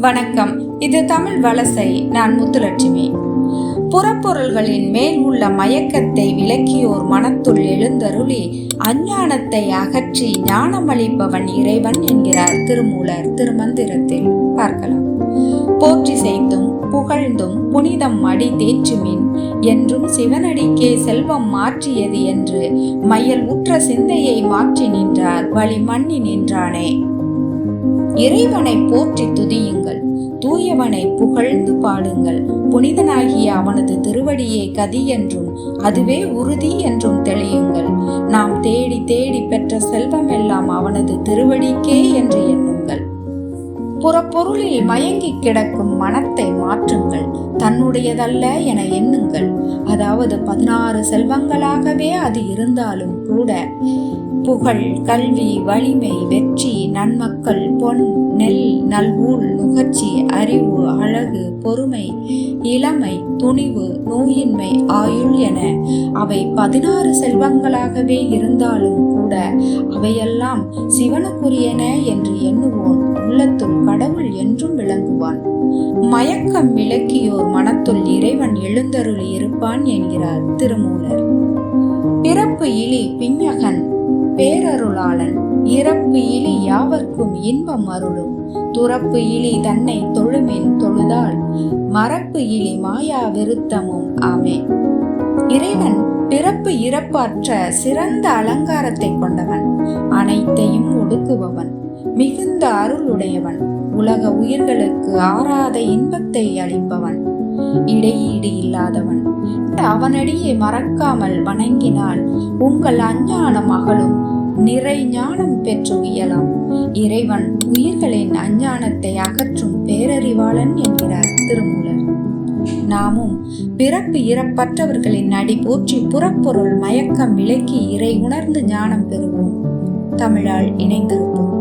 வணக்கம். இது தமிழ் வலசை. நான் முத்துலட்சுமி. புறப்பொருள்களின் மேல் உள்ள மயக்கத்தை விலக்கியோர் மனத்துள் எழுந்தருளி அஞ்ஞானத்தை அகற்றி ஞானமளிப்பவன் இறைவன் என்கிறார் திருமூலர் திருமந்திரத்தில். பார்க்கலாம். போற்றி செய்தும் புகழ்ந்தும் புனிதம் அடி தேற்றுமின் என்றும் சிவனடிக்கே செல்வம் மாற்றியது என்று மயல் உற்ற சிந்தையை மாற்றி நின்றார் வழி மண்ணி நின்றானே. இறைவனை போற்றி துதியுங்கள். தூயவனை புகழ்ந்து பாடுங்கள். புனிதனாகிய அவனது திருவடியே கதி என்றும் அதுவே உறுதி என்றும் தெளியுங்கள். நாம் தேடி தேடி பெற்ற செல்வம் எல்லாம் அவனது திருவடிக்கே என்று எண்ணுங்கள். புறப்பொருளில் மயங்கி கிடக்கும் மனத்தை மாற்றுங்கள். தன்னுடையதல்ல என எண்ணுங்கள். அதாவது பதினாறு செல்வங்களாகவே அது இருந்தாலும் கூட புகழ் கல்வி வலிமை வெற்றி நன்மக்கள் பொன் நெல் நல்வூல் நுகர்ச்சி அறிவு அழகு பொறுமை இளமை துணிவு நோயின்மை ஆயுள் என அவை பதினாறு செல்வங்களாகவே இருந்தாலும் கூட அவையெல்லாம் சிவனுக்குரியன என்று எண்ணுவோன் உள்ளத்துள் கடவுள் என்றும் விளங்குவான். மயக்கம் விளக்கியோர் மனத்துள் இறைவன் எழுந்தருளி இருப்பான் என்கிறார் திருமூலர். பிறப்பு இலி பிஞ்சகன் பேரருளாளன் இறப்பு இலி யாவர்க்கும் இன்பம் அருளும். துறப்பு இலி தன்னை தொழுமின் தொழுதால் மறப்பு இலி மாயா விருத்தமும் ஆமே இறைவன் பிறப்பு இறப்பற்ற சிறந்த அலங்காரத்தை கொண்டவன். அனைத்தையும் ஒடுக்குபவன். மிகுந்த அருளுடையவன். உலக உயிர்களுக்கு ஆறாத இன்பத்தை அளிப்பவன். இடையீடு இல்லாதவன். அவனடியே மறக்காமல் வணங்கினால் உங்கள் அஞ்ஞான மகளும் நிறை ஞானம் பெற்று இயலாம் இறைவன் உயிர்களின் அஞ்ஞானத்தை அகற்றும் பேரறிவாளன் என்கிறார் திருமூலர். நாமும் பிறப்பு இறப்பற்றவர்களின் அடி போற்றி புறப்பொருள் மயக்கம் விலக்கி இறை உணர்ந்து ஞானம் பெறுவோம். தமிழால் இணைந்திருப்போம்.